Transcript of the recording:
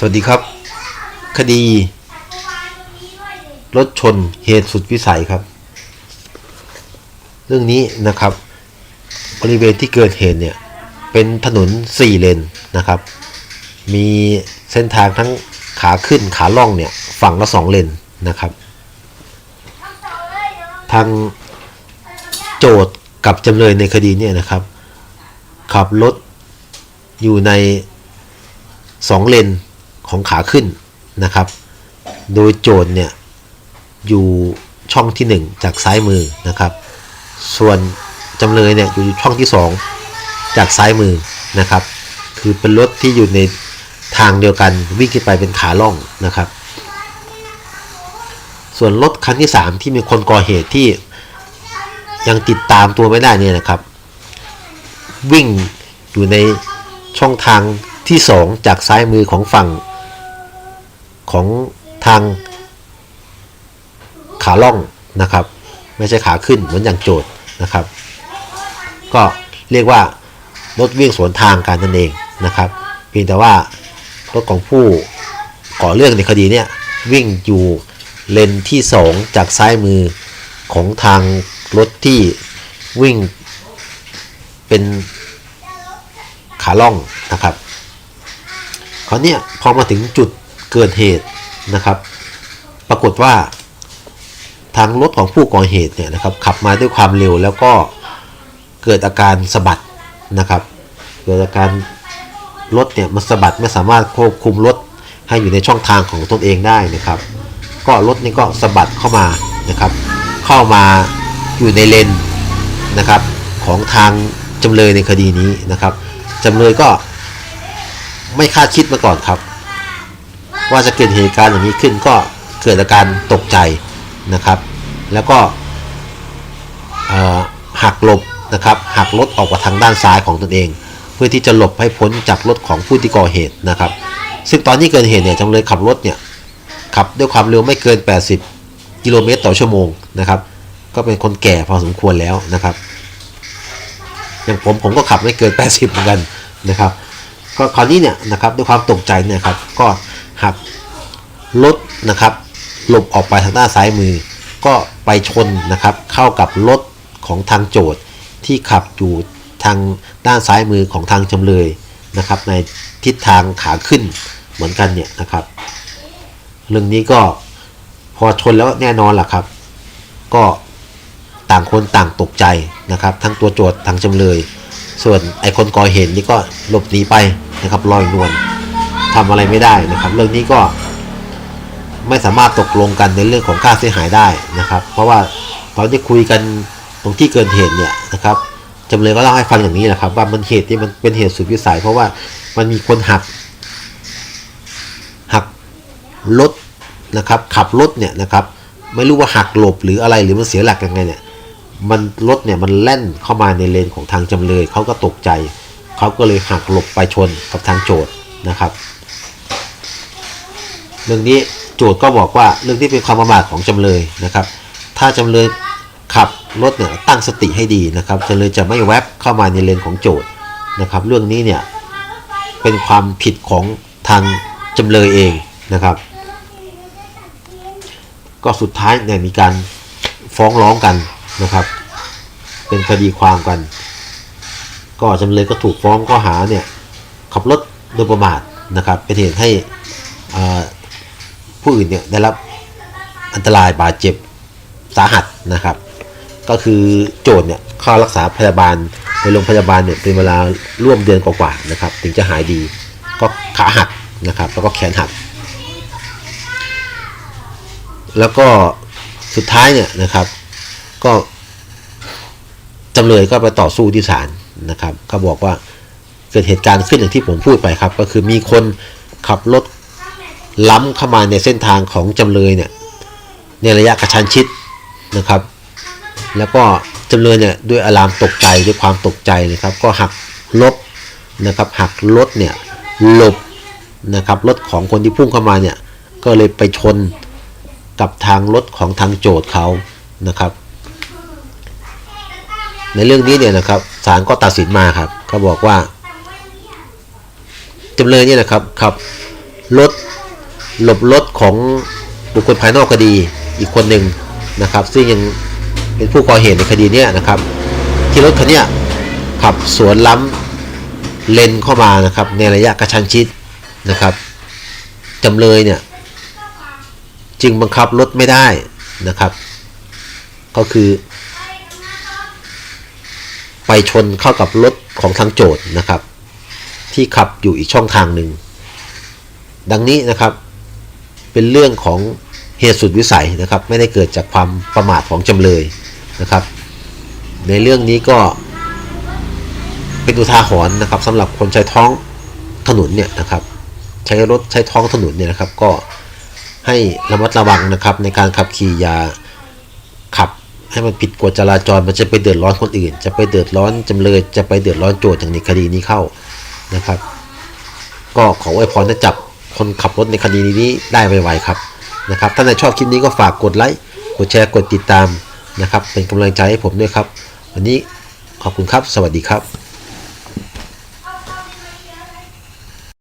สวัสดีครับ คดี รถชนเหตุสุดวิสัยครับ เรื่องนี้นะครับ บริเวณที่เกิดเหตุเนี่ย เป็นถนน4เลนนะครับ มีเส้นทางทั้งขาขึ้นขาล่องเนี่ยฝั่งละ2เลนนะครับ ทางโจทย์กับจำเลยในคดีเนี่ยนะครับ ขับรถอยู่ใน2เลน ของขาขึ้นนะครับ โดยโจทย์เนี่ยอยู่ช่องที่ 1 จากซ้ายมือนะครับ ส่วนจำเลยเนี่ยอยู่ช่องที่ 2 จากซ้ายมือนะครับ คือเป็นรถที่อยู่ในทางเดียวกันวิ่งขึ้นไปเป็นขาล่องนะครับ ส่วนรถคันที่ 3 ที่มีคนก่อเหตุที่ยังติดตามตัวไม่ได้เนี่ยนะครับ วิ่งอยู่ในช่องทางที่ 2 จากซ้ายมือของฝั่ง ของทางขาล่องนะครับ ไม่ใช่ขาขึ้นเหมือนอย่างโจทย์นะครับ ก็เรียกว่ารถวิ่งสวนทางกันนั่นเองนะครับ เพียงแต่ว่ารถของผู้ก่อเรื่องในคดีเนี่ยวิ่งอยู่เลนที่ 2 จากซ้ายมือของทางรถที่วิ่งเป็นขาล่องนะครับคราวนี้พอมาถึงจุด เกิดเหตุนะครับ ปรากฏว่าทางรถของผู้ก่อเหตุเนี่ยนะครับขับมาด้วยความเร็วแล้วก็เกิดอาการสะบัดนะครับ เกิดอาการรถเนี่ยมันสะบัดไม่สามารถควบคุมรถให้อยู่ในช่องทางของตนเองได้นะครับ ก็รถนี่ก็สะบัดเข้ามานะครับ เข้ามาอยู่ในเลนนะครับของทางจำเลยในคดีนี้นะครับจำเลยก็ไม่คาดคิดมาก่อนครับ ว่าจะเกิดเหตุการณ์อย่างนี้ขึ้นก็เกิดอาการตกใจนะครับ แล้วก็หักหลบนะครับหักรถออกมาทางด้านซ้ายของตนเอง เพื่อที่จะหลบให้พ้นจากรถของผู้ที่ก่อเหตุนะครับ ซึ่งตอนที่เกิดเหตุเนี่ยจำเลยขับรถเนี่ยขับด้วยความเร็วไม่เกิน 80 กิโลเมตรต่อชั่วโมงนะครับก็เป็นคนแก่พอสมควรแล้วนะครับ อย่างผมผมก็ขับไม่เกิน 80 เหมือนกันนะครับ ก็คราวนี้เนี่ยนะครับด้วยความตกใจเนี่ยครับก็ หักรถนะครับ หลบออกไปทางด้านซ้ายมือ ก็ไปชนนะครับ เข้ากับรถของทางโจทย์ที่ขับอยู่ทางด้านซ้ายมือของทางจำเลยนะครับ ในทิศทางขาขึ้นเหมือนกันเนี่ยนะครับ เรื่องนี้ก็พอชนแล้วแน่นอนแหละครับ ก็ต่างคนต่างตกใจนะครับ ทั้งตัวโจทย์ทางจำเลย ส่วนไอคนก่อเหตุนี่ก็หลบหนีไปนะครับลอยนวล ทำอะไรไม่ได้นะครับ เรื่องนี้ก็ไม่สามารถตกลงกันในเรื่องของค่าเสียหายได้นะครับ เพราะว่าตอนที่คุยกันตรงที่เกิดเหตุเนี่ยนะครับจำเลยก็เล่าให้ฟังอย่างนี้แหละครับ ว่ามันเหตุที่มันเป็นเหตุสุดวิสัย เพราะว่ามันมีคนหักหักรถนะครับขับรถเนี่ยนะครับไม่รู้ว่าหักหลบหรืออะไรหรือมันเสียหลักยังไงเนี่ยมันรถเนี่ยมันแล่นเข้ามาในเลนของทางจำเลยเขาก็ตกใจเขาก็เลยหักหลบไปชนกับทางโจทย์นะครับ เรื่องนี้โจทย์ก็บอกว่าเรื่องที่เป็นความประมาทของจำเลยนะครับ ถ้าจำเลยขับรถเนี่ยตั้งสติให้ดีนะครับจำเลยจะไม่แวบเข้ามาในเลนของโจทย์นะครับ เรื่องนี้เนี่ยเป็นความผิดของทางจำเลยเองนะครับ ก็สุดท้ายเนี่ยมีการฟ้องร้องกันนะครับ เป็นคดีความกัน ก็จำเลยก็ถูกฟ้องข้อหาเนี่ยขับรถโดยประมาทนะครับ เป็นเหตุให้อ่า ผู้อื่นเนี่ยได้รับอันตรายบาดเจ็บสาหัสนะครับ ก็คือโจทย์เนี่ยเข้ารักษาพยาบาลในโรงพยาบาลเนี่ยเป็นเวลาร่วมเดือนกว่าๆนะครับ ถึงจะหายดีก็ขาหักนะครับ แล้วก็แขนหัก แล้วก็สุดท้ายเนี่ยนะครับ ก็จำเลยก็ไปต่อสู้ที่ศาลนะครับก็บอกว่าเกิดเหตุการณ์ขึ้นอย่างที่ผมพูดไปครับ ก็คือมีคนขับรถ ล้ำเข้ามาในเส้นทางของจำเลยเนี่ยในระยะกระชั้นชิดนะครับ แล้วก็จำเลยเนี่ยด้วยอารามตกใจด้วยความตกใจนะครับ ก็หักลบนะครับหักรถเนี่ยหลบนะครับรถของคนที่พุ่งเข้ามาเนี่ยก็เลยไปชนกับทางรถของทางโจทย์เขานะครับ ในเรื่องนี้เนี่ยนะครับศาลก็ตัดสินมาครับ ก็บอกว่าจำเลยเนี่ยนะครับขับรถ หลบรถของบุคคลภายนอกคดีอีกคนหนึ่งนะครับ ซึ่งยังเป็นผู้ก่อเหตุในคดีนี้นะครับ ที่รถคันนี้ขับสวนล้ำเลนเข้ามานะครับ ในระยะกระชั้นชิดนะครับจำเลยเนี่ยจึงบังคับรถไม่ได้นะครับ ก็คือ ไปชนเข้ากับรถของทางโจทย์นะครับ ที่ขับอยู่อีกช่องทางหนึ่ง ดังนี้นะครับ เป็นเรื่องของเหตุสุดวิสัยนะครับ ไม่ได้เกิดจากความประมาทของจำเลยนะครับ ในเรื่องนี้ก็เป็นอุทาหรณ์นะครับสำหรับคนใช้ท้องถนนเนี่ยนะครับ ใช้รถใช้ท้องถนนเนี่ยนะครับ ก็ให้ระมัดระวังนะครับ ในการขับขี่อย่าขับให้มันผิดกฎจราจรมันจะไปเดือดร้อนคนอื่น จะไปเดือดร้อนจำเลย จะไปเดือดร้อนโจทย์อย่างในคดีนี้เข้านะครับ ก็ขออวยพรให้จับ คนขับรถในคดีนี้ได้ไวๆครับนะครับถ้าใครชอบคลิปนี้ก็ฝากกดไลค์กดแชร์กดติดตามนะครับ เป็นกำลังใจให้ผมด้วยครับ วันนี้ขอบคุณครับ สวัสดีครับ